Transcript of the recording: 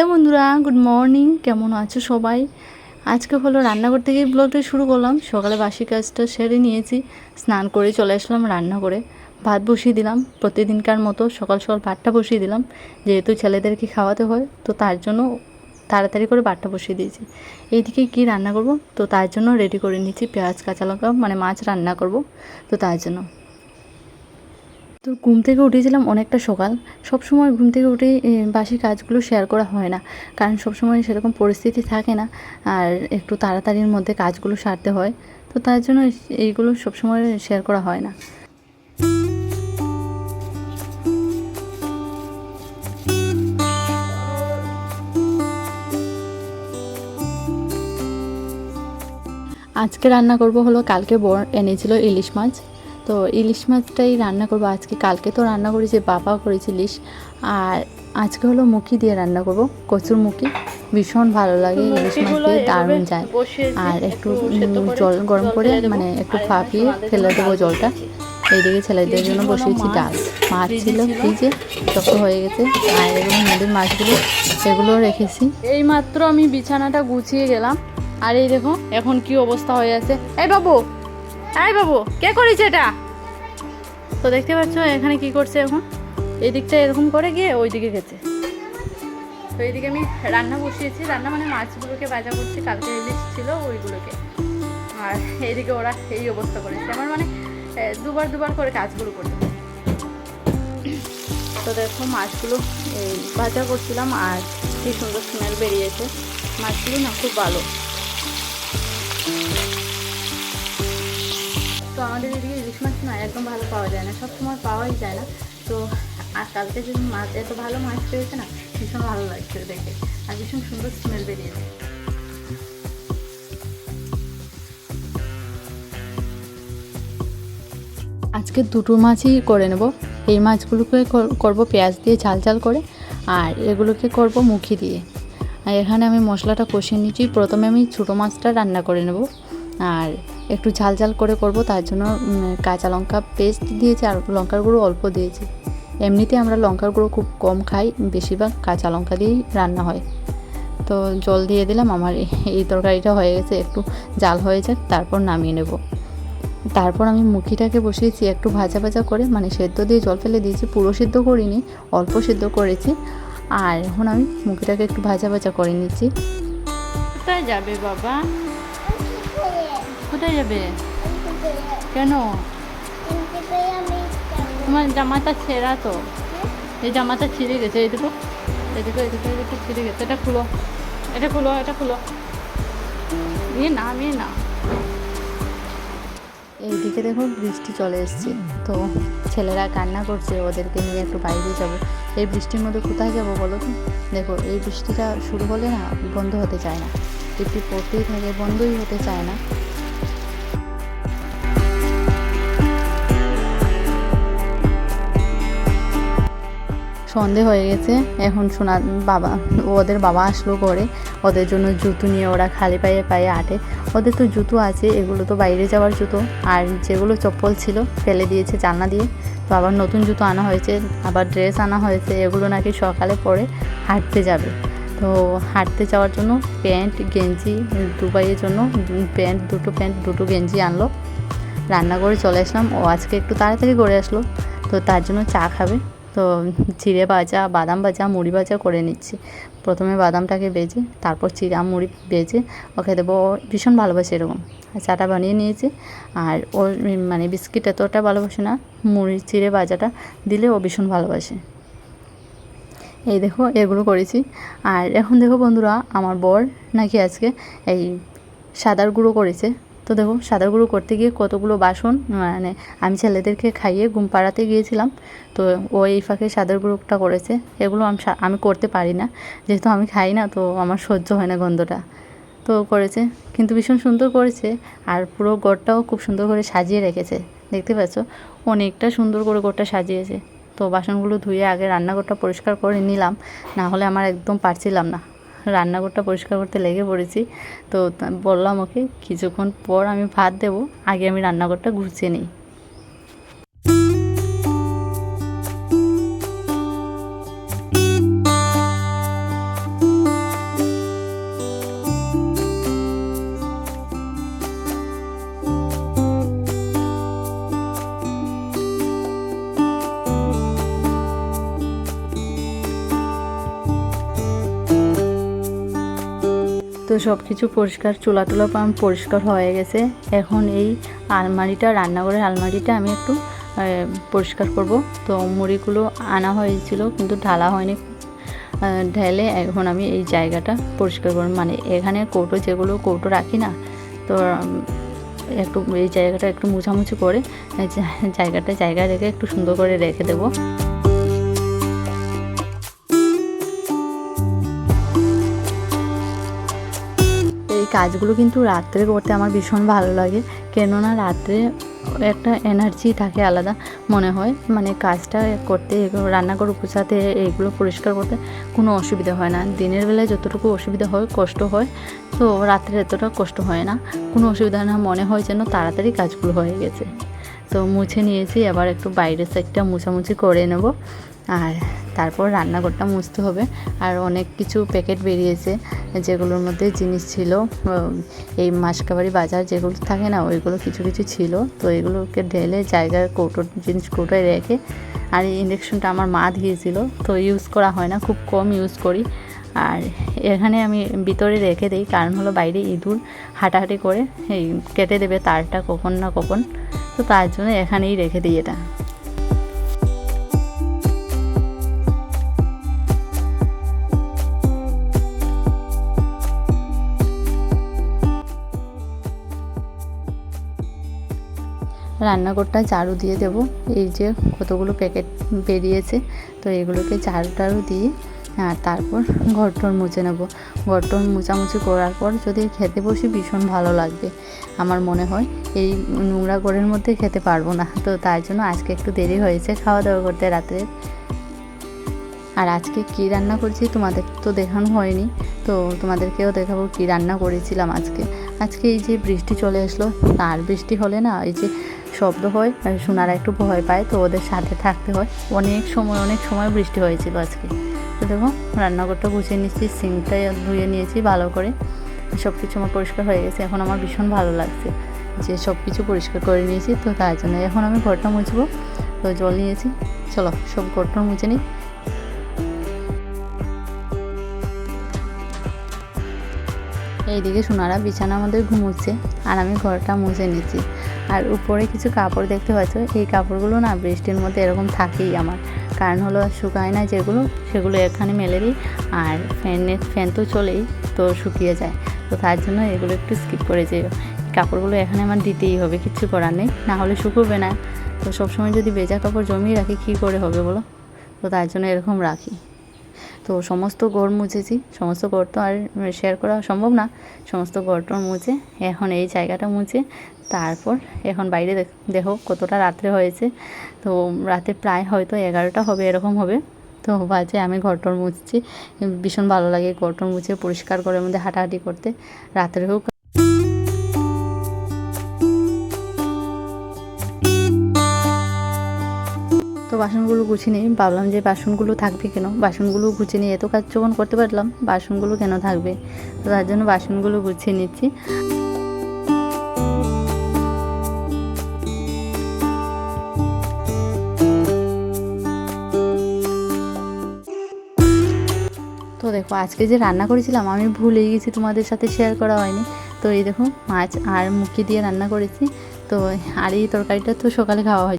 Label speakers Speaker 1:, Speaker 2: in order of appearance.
Speaker 1: Hello বন্ধুরা, good morning. কেমন আছো সবাই? আজকে হলো রান্নাঘর থেকেই ব্লগটা শুরু করলাম। সকালে বাসি কাজটা সেরে নিয়েছি, স্নান করে চলে আসলাম রান্না করে ভাত বসিয়ে দিলাম, প্রতিদিনকার মতো সকাল সকাল ভাতটা বসিয়ে দিলাম। যেহেতু ছেলেদেরকে খাওয়াতে হয়, তো তার জন্য তাড়াতাড়ি করে ভাতটা বসিয়ে দিয়েছি। এইদিকে কি রান্না করব? তো তার জন্য রেডি করে নিয়েছি পেঁয়াজ, কাঁচা লঙ্কা মানে মাছ রান্না করব। তো তার জন্য। তো ঘুম থেকে উঠেছিলাম অনেকটা সকাল। সব সময় ঘুম থেকে উঠে বাসি কাজগুলো শেয়ার করা হয় না। কারণ সব সময় সেরকম পরিস্থিতি থাকে না আর একটু তাড়াতাড়ির মধ্যে কাজগুলো সারতে হয়। তো তার জন্য এইগুলো সব সময় শেয়ার করা হয় না। আজকে রান্না করব হলো কালকে বর এনেছিল ইলিশ মাছ। তো ইলিশ মাছটাই রান্না করব। আজকে কালকে তো রান্না করেছি বাবা করেছে ইলিশ। আর আজকে হলো মুখি দিয়ে রান্না করব কচুর মুখি। ভীষণ ভালো লাগে ইলিশ মাছ দিয়ে দারুণ যায়। আর একটু জল গরম করে মানে একটু ফাঁপিয়ে ফেলে দেবো জলটা। এইদিকে ছেলেদের জন্য বসিয়েছি ডাল। মাছ ছিল ফ্রিজে শক্ত হয়ে গেছে। আর এগুলো নদীর মাছগুলো সেগুলো রেখেছি। এই মাত্র আমি বিছানাটা গুছিয়ে গেলাম। আর এই দেখো এখন কি অবস্থা হয়ে আছে। এই বাবু এই বাবু, কে করেছে এটা? তো দেখতে পাচ্ছ, এখানে কি করছে এখন? এই দিকটা এরকম করে গিয়ে ওই দিকে গেছে। তো এইদিকে আমি রান্না বসিয়েছি। রান্না মানে মাছগুলোকে ভাজা করছি, কালকে ইলিশ ছিল ওইগুলোকে। আর এইদিকে ওরা এই অবস্থা করেছে। আমার মানে দুবার দুবার করে কাজগুলো করতে। তো দেখো, মাছগুলো ভাজা করছিলাম আর কি সুন্দর স্মেল বেরিয়েছে। মাছগুলো না খুব ভালো। মাছ না একদম ভালো পাওয়া যায় না সব সময় পাওয়াই যায় না। তো আর কালকে যদি মাছ, এত ভালো মাছ পেয়েছে না, ভীষণ ভালো লাগছে দেখে। আর ভীষণ সুন্দর স্মেল বেরিয়েছে। আজকে দুটো মাছই করে নেব। এই মাছগুলোকে কর- করব পেঁয়াজ দিয়ে ঝাল ঝাল করে, আর এগুলোকে করব মুখি দিয়ে। আর এখানে আমি মশলাটা কষিয়ে নিচ্ছি। প্রথমে আমি ছোটো মাছটা রান্না করে নেব। আর একটু ঝাল ঝাল করে করব, তার জন্য কাঁচা লঙ্কা পেস্ট দিয়েছি আর লঙ্কার গুঁড়ো অল্প দিয়েছি। এমনিতে আমরা লঙ্কার গুঁড়ো খুব কম খাই, বেশিরভাগ কাঁচা লঙ্কা দিয়েই রান্না হয়। তো জল দিয়ে দিলাম, আমার এই- তরকারিটা হয়ে গেছে, একটু জাল হয়ে যাক, তারপর নামিয়ে নেব। তারপর আমি মুখিটাকে বসিয়েছি, একটু ভাজা ভাজা করে মানে সেদ্ধ দিয়ে জল ফেলে দিয়েছি, পুরো সিদ্ধ করিনি, অল্প সিদ্ধ করেছি। আর এখন আমি মুখিটাকে একটু ভাজা ভাজা করে নিচ্ছি। কোথায় যাবে বাবা? কোথায় যাবে? কেন? তোমার জামাটা ছেঁড়া তো। এই জামাটা ছিঁড়ে গেছে এইটুকু এদিকে এদিকে এদিকে ছিঁড়ে গেছে। এটা খুলো। এটা খুলো এটা খুলো। নিয়ে না নিয়ে না। এইদিকে দেখো বৃষ্টি চলে এসছে। তো ছেলেরা কান্না করছে ওদেরকে নিয়ে একটু বাইরে যাব। এই বৃষ্টির মধ্যে কোথায় যাব বলো তো? দেখো এই বৃষ্টিটা শুরু হলে না বন্ধ হতে চায় না। একটু পড়তেই থাকে বন্ধই হতে চায় না। সন্ধে হয়ে গেছে। এখন শোনা বাবা, ওদের বাবা আসলো ঘরে। ওদের জন্য জুতো নিয়ে ওরা খালি পায়ে পায়ে আটে। ওদের তো জুতো আছে, এগুলো তো বাইরে যাওয়ার জুতো। আর যেগুলো চপ্পল ছিল, ফেলে দিয়েছে জানলা দিয়ে। তো আবার নতুন জুতো আনা হয়েছে, আবার ড্রেস আনা হয়েছে, এগুলো নাকি সকালে পরে হাঁটতে যাবে। তো হাঁটতে যাওয়ার জন্য প্যান্ট, গেঞ্জি, দুবাইয়ের জন্য প্যান্ট, দুটো প্যান্ট, দুটো গেঞ্জি আনলো। রান্না করে চলে আসলাম। ও আজকে একটু তাড়াতাড়ি করে আসলো। তো তার জন্য চা খাবে। তো চিড়ে ভাজা, বাদাম ভাজা, মুড়ি ভাজা করে নিচ্ছি। প্রথমে বাদামটাকে বেজে তারপর চিড়া মুড়ি বেজে ওকে দেবো ভীষণ ভালোবাসে এরকম। চাটা বানিয়ে নিয়েছি। আর ওর মানে বিস্কিট এতটা ভালোবাসে না, মুড়ি চিড়ে ভাজাটা দিলে ও ভীষণ ভালোবাসে। এই দেখো, এগুলো করেছি। আর এখন দেখো বন্ধুরা, আমার বর নাকি আজকে এই সাদার গুঁড়ো করেছে। তো দেখো সাদা গুঁড়ো করতে গিয়ে কতগুলো বাসন মানে আমি ছেলেদেরকে খাইয়ে ঘুম পাড়াতে গিয়েছিলাম। তো ও এই ফাঁকে সাদার গুঁড়োটা করেছে। এগুলো আমি আমি করতে পারি না। যেহেতু আমি খাই না, তো আমার সহ্য হয় না গন্ধটা। তো করেছে। কিন্তু ভীষণ সুন্দর করেছে। আর পুরো গড়টাও খুব সুন্দর করে সাজিয়ে রেখেছে। দেখতে পাচ্ছ? অনেকটা সুন্দর করে গড়টা সাজিয়েছে। তো বাসনগুলো ধুয়ে আগে রান্নাঘরটা পরিষ্কার করে নিলাম। না হলে আমার একদম পারছিলাম না। রান্নাঘরটা পরিষ্কার করতে লেগে পড়েছি। তো বললাম ওকে, কিছুক্ষণ পর আমি ভাত দেবো, আগে আমি রান্নাঘরটা গুছিয়ে নিই। তো সব কিছু পরিষ্কার চুলা টুলা পরিষ্কার হয়ে গেছে, এখন এই আলমারিটা, রান্নাঘরের আলমারিটা আমি একটু পরিষ্কার করব। তো মুড়িগুলো আনা হয়েছিল, কিন্তু ঢালা হয়নি। ঢেলে এখন আমি এই জায়গাটা পরিষ্কার করব। মানে এখানে কৌটো, যেগুলো কৌটো রাখি না, তো একটু এই জায়গাটা একটু মুছামুছি করে জায়গাটা জায়গায় রেখে একটু সুন্দর করে রেখে দেবো। কাজগুলো কিন্তু রাত্রে করতে আমার ভীষণ ভালো লাগে। কেননা রাত্রে একটা এনার্জি থাকে আলাদা মনে হয়। মানে কাজটা করতে, রান্নাঘর উপসাতে এইগুলো পরিষ্কার করতে কোনো অসুবিধা হয় না। দিনের বেলায় যতটুকু অসুবিধা হয়, কষ্ট হয়। তো রাত্রে এতটা কষ্ট হয় না। কোনো অসুবিধা না, মনে হয় যেন তাড়াতাড়ি কাজগুলো হয়ে গেছে। তো মুছে নিয়েছি, এবার একটু বাইরের সাইডটা মুছামুছি করে নেব। আর তারপর রান্নাঘরটা মুছতে হবে। আর অনেক কিছু প্যাকেট বেরিয়েছে, যেগুলোর মধ্যে জিনিস ছিল এই মাসকাবারি বাজার যেগুলো থাকে না, ওইগুলো কিছু কিছু ছিল। তো এগুলোকে ঢেলে জায়গায় কৌটো, জিনিস কৌটোয় রেখে, আর এই ইন্ডাকশনটা আমার মা দিয়েছিল। তো ইউজ করা হয় না, খুব কম ইউজ করি। আর এখানে আমি ভিতরে রেখে দিই, কারণ হলো বাইরে ইঁদুর হাঁটাহাঁটি করে, এই কেটে দেবে তারটা কখন না কখন। তো তার জন্য এখানেই রেখে দিই এটা। রান্নাঘরটা ঝাড়ু দিয়ে দেব। এই যে কতগুলো প্যাকেট বেরিয়েছে, তো এগুলোকে ঝাড়ু টাড়ু দিয়ে, আর তারপর ঘরটর মুছে নেব। ঘরটর মুছামুছি করার পর যদি খেতে বসি ভীষণ ভালো লাগবে। আমার মনে হয় এই নোংরা ঘরের মধ্যে খেতে পারব না। তো তার জন্য আজকে একটু দেরি হয়েছে খাওয়া দাওয়া করতে রাত্রে। আর আজকে কি রান্না করছি তোমাদের তো দেখানো হয়নি, তো তোমাদেরকেও দেখাবো কি রান্না করেছিলাম আজকে। আজকে এই যে বৃষ্টি চলে আসলো, আর বৃষ্টি হলে না, এই যে শব্দ হয়, আর সোনারা একটু ভয় পায়, তো ওদের সাথে থাকতে হয়। অনেক সময় অনেক সময় বৃষ্টি হয়েছিল আজকে। তো দেখো, রান্নাঘরটা গুছিয়ে নিচ্ছি, সিঙ্কটা ধুয়ে নিয়েছি ভালো করে। সব কিছু আমার পরিষ্কার হয়ে গেছে, এখন আমার ভীষণ ভালো লাগছে যে সব কিছু পরিষ্কার করে নিয়েছি, তো তার জন্য এখন আমি ঘরটা মুছবো। তো জল নিয়েছি, চলো সব ঘরটা মুছে নিই। এইদিকে সোনারা বিছানা আমাদের ঘুমোচ্ছে, আর আমি ঘরটা মুছে নিচ্ছি। আর উপরে কিছু কাপড় দেখতে পাচ্ছ। এই কাপড়গুলো না বৃষ্টির মধ্যে এরকম থাকেই আমার। কারণ হলো শুকায় না যেগুলো, সেগুলো এখানে মেলে দিই আর ফ্যানের ফ্যান তো চলেই তো শুকিয়ে যায়। তো তার জন্য এগুলো একটু স্কিপ করে যেও। কাপড়গুলো এখানে আমার দিতেই হবে, কিচ্ছু করার নেই। না হলে শুকোবে না। তো সবসময় যদি বেজা কাপড় জমিয়ে রাখি, কী করে হবে বলো? তো তার জন্য এরকম রাখি। তো সমস্ত গড় মুছেছি। সমস্ত গড় তো আর শেয়ার করা সম্ভব না। সমস্ত গড়টর মুছে এখন এই জায়গাটা মুছে। তারপর এখন বাইরে দেখ- দেখো কতটা রাত্রে হয়েছে। তো রাতে প্রায় হয়তো এগারোটা হবে, এরকম হবে। তো বাজে আমি ঘরটর মুছছি। ভীষণ ভালো লাগে ঘরটর মুছে পরিষ্কার করে মধ্যে হাঁটাহাঁটি করতে। রাত্রে হোক বাসনগুলো গুছিয়ে নিই ভাবলাম যে বাসনগুলো থাকবে কেন? বাসনগুলো গুছিয়ে নিয়ে এত কাজ যখন করতে পারলাম, বাসনগুলো কেন থাকবে? তো তার জন্য বাসনগুলো গুছিয়ে নিচ্ছি। তো দেখো, আজকে যে রান্না করেছিলাম, আমি ভুলেই গেছি তোমাদের সাথে শেয়ার করা হয়নি। তো এই দেখো, মাছ আর মুখি দিয়ে রান্না করেছি। তো আর এই তরকারিটা তো সকালে খাওয়া হয়